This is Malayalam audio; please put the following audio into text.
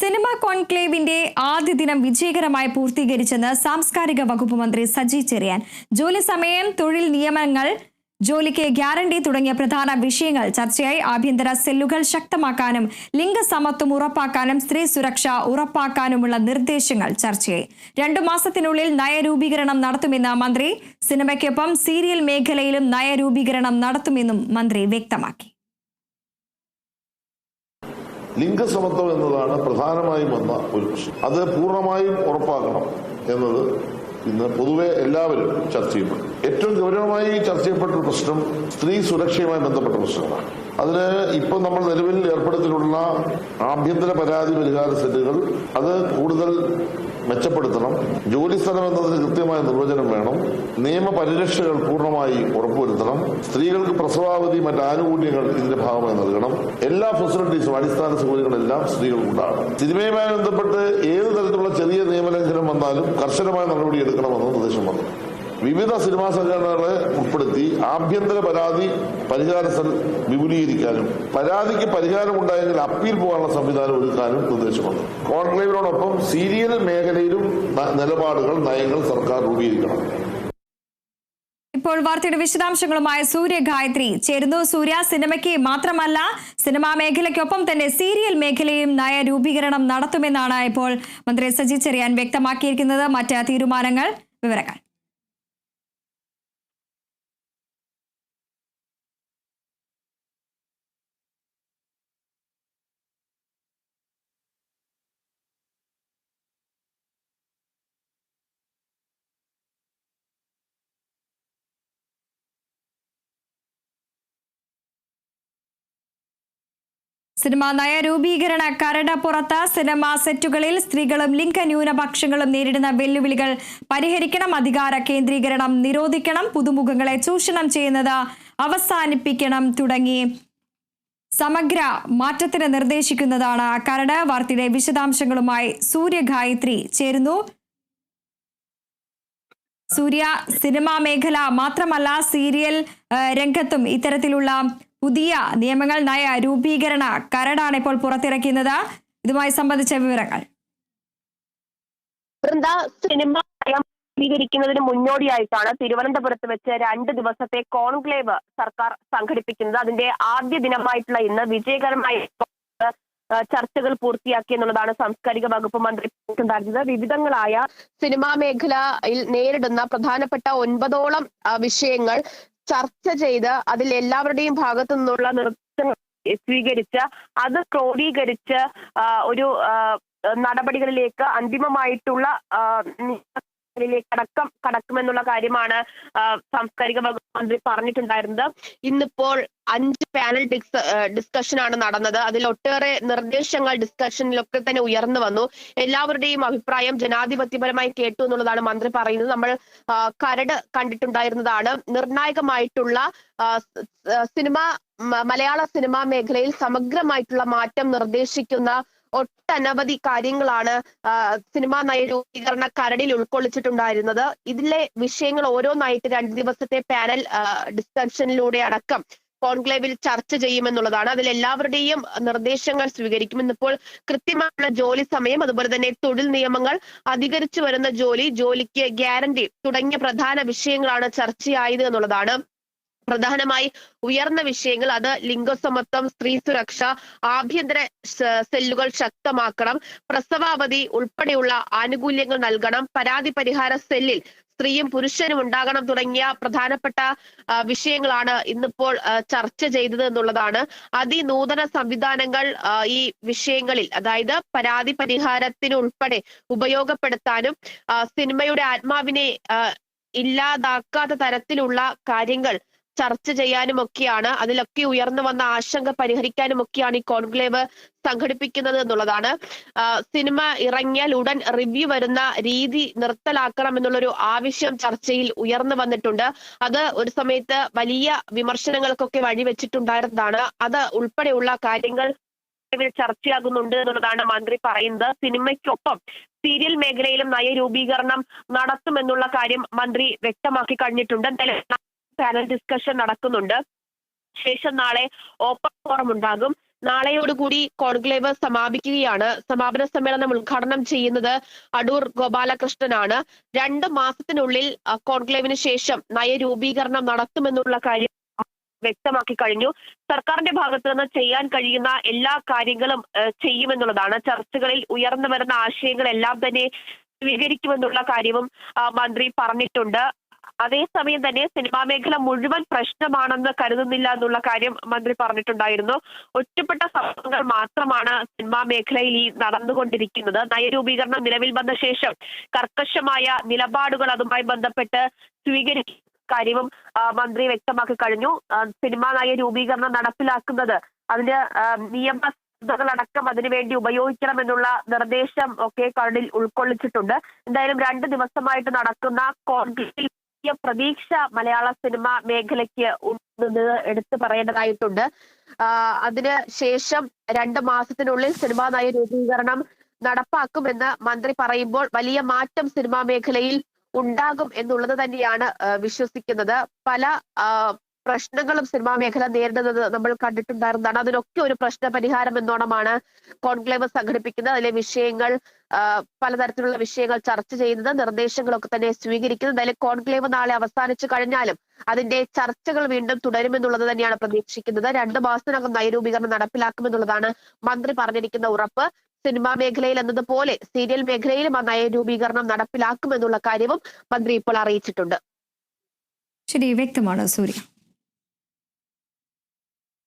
സിനിമ കോൺക്ലേവിന്റെ ആദ്യ ദിനം വിജയകരമായി പൂർത്തീകരിച്ചെന്ന് സാംസ്കാരിക വകുപ്പ് മന്ത്രി സജി ചെറിയാൻ. ജോലി സമയം തൊഴിൽ നിയമങ്ങൾ ജോലിക്ക് ഗ്യാരണ്ടി തുടങ്ങിയ പ്രധാന വിഷയങ്ങൾ ചർച്ചയായി. ആഭ്യന്തര സെല്ലുകൾ ശക്തമാക്കാനും ലിംഗസമത്വം ഉറപ്പാക്കാനും സ്ത്രീ സുരക്ഷ ഉറപ്പാക്കാനുമുള്ള നിർദ്ദേശങ്ങൾ ചർച്ചയായി. രണ്ടു മാസത്തിനുള്ളിൽ നയരൂപീകരണം നടത്തുമെന്ന് മന്ത്രി. സിനിമയ്ക്കൊപ്പം സീരിയൽ മേഖലയിലും നയരൂപീകരണം നടത്തുമെന്നും മന്ത്രി വ്യക്തമാക്കി. ലിംഗസമത്വം എന്നതാണ് പ്രധാനമായും വന്ന ഒരു പ്രശ്നം. അത് പൂർണമായും ഉറപ്പാക്കണം എന്നത് ഇന്ന് പൊതുവെ എല്ലാവരും ചർച്ച ചെയ്യുന്നുണ്ട്. ഏറ്റവും ഗൗരവമായി ചർച്ച ചെയ്യപ്പെട്ട പ്രശ്നം സ്ത്രീ സുരക്ഷയുമായി ബന്ധപ്പെട്ട പ്രശ്നമാണ് അതിന് ഇപ്പോൾ നമ്മൾ നിലവിൽ ഏർപ്പെടുത്തിയിട്ടുള്ള ആഭ്യന്തര പരാതി പരിഹാര സെല്ലുകൾ അത് കൂടുതൽ മെച്ചപ്പെടുത്തണം. ജോലിസ്ഥലം എന്നതിന് കൃത്യമായ നിർവചനം വേണം. നിയമപരിരക്ഷകൾ പൂർണമായി ഉറപ്പുവരുത്തണം. സ്ത്രീകൾക്ക് പ്രസവാവധി മറ്റ് ആനുകൂല്യങ്ങൾ ഇതിന്റെ ഭാഗമായി നൽകണം. എല്ലാ ഫെസിലിറ്റീസും അടിസ്ഥാന സൗകര്യങ്ങളെല്ലാം സ്ത്രീകൾക്കുണ്ടാകണം. സിനിമയുമായി ബന്ധപ്പെട്ട് ഏത് തരത്തിലുള്ള ചെറിയ നിയമലംഘനം വന്നാലും കർശനമായ നടപടി എടുക്കണമെന്ന് നിർദ്ദേശം വന്നു. വിവിധ സിനിമാ സംഘടനകളെ ഉൾപ്പെടുത്തി ആഭ്യന്തര പരാതി പരിഹാര വിപുലീകരിക്കാനും പരാതിക്ക് പരിഹാരം പരിഹാരമുണ്ടായെങ്കിൽ അപ്പീൽ പോകാനുള്ള സംവിധാനം ഒരുക്കാനും നിർദ്ദേശമുണ്ട്. കോൺക്ലേവിനോടൊപ്പം സീരിയൽ മേഖലയിലും നിലപാടുകൾ നയങ്ങൾ സർക്കാർ രൂപീകരിക്കണം. ഇപ്പോൾ വാർത്തയുടെ വിശദാംശങ്ങളുമായ സൂര്യ ഗായത്രി. ചേരുന്നു സൂര്യ സിനിമയ്ക്ക് മാത്രമല്ല സിനിമാ മേഖലയ്ക്കൊപ്പം തന്നെ സീരിയൽ മേഖലയും നയ രൂപീകരണം നടത്തുമെന്നാണ് ഇപ്പോൾ മന്ത്രി സജി ചെറിയാൻ വ്യക്തമാക്കിയിരിക്കുന്നത്. മറ്റ് തീരുമാനങ്ങൾ വിവരങ്ങൾ. സിനിമ നയരൂപീകരണ കരട് പുറത്ത് സിനിമാ സെറ്റുകളിൽ സ്ത്രീകളും ലിംഗ ന്യൂനപക്ഷങ്ങളും നേരിടുന്ന വെല്ലുവിളികൾ പരിഹരിക്കണം അധികാര കേന്ദ്രീകരണം നിരോധിക്കണം പുതുമുഖങ്ങളെ ചൂഷണം ചെയ്യുന്നത് അവസാനിപ്പിക്കണം തുടങ്ങി. സമഗ്ര മാറ്റത്തിന് നിർദ്ദേശിക്കുന്നതാണ് കരട്. വാർത്തയുടെ വിശദാംശങ്ങളുമായി സൂര്യഗായത്രി ചേരുന്നു. സൂര്യ സിനിമാ മേഖല മാത്രമല്ല സീരിയൽ രംഗത്തും ഇത്തരത്തിലുള്ള പുതിയ നിയമങ്ങൾ നയ രൂപീകരണ കരടാണ് ഇപ്പോൾ പുറത്തിറക്കുന്നത്. ഇതുമായി സംബന്ധിച്ച വിവരങ്ങൾ. വൃന്ദ സിനിമ സ്വീകരിക്കുന്നതിന് മുന്നോടിയായിട്ടാണ് തിരുവനന്തപുരത്ത് വെച്ച് രണ്ട് ദിവസത്തെ കോൺക്ലേവ് സർക്കാർ സംഘടിപ്പിക്കുന്നത്. അതിന്റെ ആദ്യ ദിനമായിട്ടുള്ള ഇന്ന് വിജയകരമായി ചർച്ചകൾ പൂർത്തിയാക്കി എന്നുള്ളതാണ് സാംസ്കാരിക വകുപ്പ് മന്ത്രി ഉണ്ടായിരുന്നത് വിവിധങ്ങളായ സിനിമാ മേഖലയിൽ നേരിടുന്ന പ്രധാനപ്പെട്ട ഒൻപതോളം വിഷയങ്ങൾ ചർച്ച ചെയ്ത് അതിൽ എല്ലാവരുടെയും ഭാഗത്തു നിന്നുള്ള നൃത്തം സ്വീകരിച്ച് അത് ക്രോഡീകരിച്ച് ഒരു നടപടികളിലേക്ക് അന്തിമമായിട്ടുള്ള ിലേക്ക് അടക്കം കടക്കുമെന്നുള്ള കാര്യമാണ് സാംസ്കാരിക വകുപ്പ് മന്ത്രി പറഞ്ഞിട്ടുണ്ടായിരുന്നത്. ഇന്നിപ്പോൾ അഞ്ച് പാനൽ ഡിസ് ഡിസ്കഷൻ ആണ് നടന്നത്. അതിൽ ഒട്ടേറെ നിർദ്ദേശങ്ങൾ ഡിസ്കഷനിലൊക്കെ തന്നെ ഉയർന്നു വന്നു. എല്ലാവരുടെയും അഭിപ്രായം ജനാധിപത്യപരമായി കേട്ടു എന്നുള്ളതാണ് മന്ത്രി പറയുന്നത്. നമ്മൾ കരട് കണ്ടിട്ടുണ്ടായിരുന്നതാണ്. നിർണായകമായിട്ടുള്ള സിനിമ മലയാള സിനിമാ മേഖലയിൽ സമഗ്രമായിട്ടുള്ള മാറ്റം നിർദ്ദേശിക്കുന്ന ഒട്ടനവധി കാര്യങ്ങളാണ് സിനിമാ നയരൂപീകരണ കരടിൽ ഉൾക്കൊള്ളിച്ചിട്ടുണ്ടായിരുന്നത്. ഇതിലെ വിഷയങ്ങൾ ഓരോന്നായിട്ട് രണ്ട് ദിവസത്തെ പാനൽ ഡിസ്കഷനിലൂടെ അടക്കം കോൺക്ലേവിൽ ചർച്ച ചെയ്യുമെന്നുള്ളതാണ്. അതിൽ എല്ലാവരുടെയും നിർദ്ദേശങ്ങൾ സ്വീകരിക്കും. ഇന്നിപ്പോൾ കൃത്യമായുള്ള ജോലി സമയം അതുപോലെ തന്നെ തൊഴിൽ നിയമങ്ങൾ അധികരിച്ചു വരുന്ന ജോലി ജോലിക്ക് ഗ്യാരണ്ടി തുടങ്ങിയ പ്രധാന വിഷയങ്ങളാണ് ചർച്ചയായത് എന്നുള്ളതാണ്. പ്രധാനമായി ഉയർന്ന വിഷയങ്ങൾ അത് ലിംഗസമത്വം സ്ത്രീ സുരക്ഷ ആഭ്യന്തര സെല്ലുകൾ ശക്തമാക്കണം പ്രസവാവധി ഉൾപ്പെടെയുള്ള ആനുകൂല്യങ്ങൾ നൽകണം പരാതി പരിഹാര സെല്ലിൽ സ്ത്രീയും പുരുഷനും ഉണ്ടാകണം തുടങ്ങിയ പ്രധാനപ്പെട്ട വിഷയങ്ങളാണ് ഇന്നിപ്പോൾ ചർച്ച ചെയ്തത് എന്നുള്ളതാണ്. അതിനൂതന സംവിധാനങ്ങൾ ഈ വിഷയങ്ങളിൽ അതായത് പരാതി പരിഹാരത്തിനുൾപ്പെടെ ഉപയോഗപ്പെടുത്താനും സിനിമയുടെ ആത്മാവിനെ ഇല്ലാതാക്കാത്ത തരത്തിലുള്ള കാര്യങ്ങൾ ചർച്ച ചെയ്യാനും ഒക്കെയാണ് അതിലൊക്കെ ഉയർന്നു വന്ന ആശങ്ക പരിഹരിക്കാനും ഒക്കെയാണ് ഈ കോൺക്ലേവ് സംഘടിപ്പിക്കുന്നത് എന്നുള്ളതാണ്. സിനിമ ഇറങ്ങിയാൽ ഉടൻ റിവ്യൂ വരുന്ന രീതി നിർത്തലാക്കണം എന്നുള്ളൊരു ആവശ്യം ചർച്ചയിൽ ഉയർന്നു വന്നിട്ടുണ്ട്. അത് ഒരു സമയത്ത് വലിയ വിമർശനങ്ങൾക്കൊക്കെ വഴിവെച്ചിട്ടുണ്ടായിരുന്നതാണ്. അത് ഉൾപ്പെടെയുള്ള കാര്യങ്ങൾ ചർച്ചയാകുന്നുണ്ട് എന്നുള്ളതാണ് മന്ത്രി പറയുന്നത്. സിനിമയ്ക്കൊപ്പം സീരിയൽ മേഖലയിലും നയരൂപീകരണം നടത്തുമെന്നുള്ള കാര്യം മന്ത്രി വ്യക്തമാക്കി കഴിഞ്ഞിട്ടുണ്ട്. പാനൽ ഡിസ്കഷൻ നടക്കുന്നുണ്ട്. ശേഷം നാളെ ഓപ്പൺ ഫോറം ഉണ്ടാകും. നാളെയോടുകൂടി കോൺക്ലേവ് സമാപിക്കുകയാണ്. സമാപന സമ്മേളനം ഉദ്ഘാടനം ചെയ്യുന്നത് അടൂർ ഗോപാലകൃഷ്ണനാണ്. രണ്ട് മാസത്തിനുള്ളിൽ കോൺക്ലേവിന് ശേഷം നയരൂപീകരണം നടത്തുമെന്നുള്ള കാര്യം വ്യക്തമാക്കി കഴിഞ്ഞു. സർക്കാരിന്റെ ഭാഗത്ത് നിന്ന് ചെയ്യാൻ കഴിയുന്ന എല്ലാ കാര്യങ്ങളും ചെയ്യുമെന്നുള്ളതാണ്. ചർച്ചകളിൽ ഉയർന്നു വരുന്ന ആശയങ്ങളെല്ലാം തന്നെ സ്വീകരിക്കുമെന്നുള്ള കാര്യവും മന്ത്രി പറഞ്ഞിട്ടുണ്ട്. അതേസമയം തന്നെ സിനിമാ മേഖല മുഴുവൻ പ്രശ്നമാണെന്ന് കരുതുന്നില്ല എന്നുള്ള കാര്യം മന്ത്രി പറഞ്ഞിട്ടുണ്ടായിരുന്നു. ഒറ്റപ്പെട്ട സംഭവങ്ങൾ മാത്രമാണ് സിനിമാ മേഖലയിൽ ഈ നടന്നുകൊണ്ടിരിക്കുന്നത്. നയരൂപീകരണം നിലവിൽ വന്ന ശേഷം കർക്കശമായ നിലപാടുകൾ അതുമായി ബന്ധപ്പെട്ട് സ്വീകരിക്കും കാര്യവും മന്ത്രി വ്യക്തമാക്കി കഴിഞ്ഞു. സിനിമാ നയ രൂപീകരണം നടപ്പിലാക്കുന്നത് അതിന് നിയമ ടക്കം അതിനുവേണ്ടി ഉപയോഗിക്കണമെന്നുള്ള നിർദ്ദേശം ഒക്കെ കരടിൽ ഉൾക്കൊള്ളിച്ചിട്ടുണ്ട്. എന്തായാലും രണ്ട് ദിവസമായിട്ട് നടക്കുന്ന കോൺഗ്രസിൽ വലിയ പ്രതീക്ഷ മലയാള സിനിമ മേഖലയ്ക്ക് ഉണ്ടെന്ന് എടുത്തു പറയേണ്ടതായിട്ടുണ്ട്. അതിന് ശേഷം രണ്ട് മാസത്തിനുള്ളിൽ സിനിമാ നയ രൂപീകരണം നടപ്പാക്കുമെന്ന് മന്ത്രി പറയുമ്പോൾ വലിയ മാറ്റം സിനിമാ മേഖലയിൽ ഉണ്ടാകും എന്നുള്ളത് തന്നെയാണ് വിശ്വസിക്കുന്നത്. പല പ്രശ്നങ്ങളും സിനിമാ മേഖല നേരിടുന്നത് നമ്മൾ കണ്ടിട്ടുണ്ടായിരുന്നതാണ്. അതിനൊക്കെ ഒരു പ്രശ്ന പരിഹാരം എന്നോണമാണ് കോൺക്ലേവ് സംഘടിപ്പിക്കുന്നത്. അതിലെ വിഷയങ്ങൾ പലതരത്തിലുള്ള വിഷയങ്ങൾ ചർച്ച ചെയ്യുന്നത് നിർദ്ദേശങ്ങളൊക്കെ തന്നെ സ്വീകരിക്കുന്നത്. അതിലെ കോൺക്ലേവ് നാളെ അവസാനിച്ചു കഴിഞ്ഞാലും അതിന്റെ ചർച്ചകൾ വീണ്ടും തുടരുമെന്നുള്ളത് തന്നെയാണ് പ്രതീക്ഷിക്കുന്നത്. രണ്ടു മാസത്തിനകം നയരൂപീകരണം നടപ്പിലാക്കുമെന്നുള്ളതാണ് മന്ത്രി പറഞ്ഞിരിക്കുന്ന ഉറപ്പ്. സിനിമാ മേഖലയിൽ എന്നതുപോലെ സീരിയൽ മേഖലയിലും ആ നയരൂപീകരണം നടപ്പിലാക്കുമെന്നുള്ള കാര്യവും മന്ത്രി ഇപ്പോൾ അറിയിച്ചിട്ടുണ്ട്. ശരി വ്യക്തമാണ് സൂര്യ.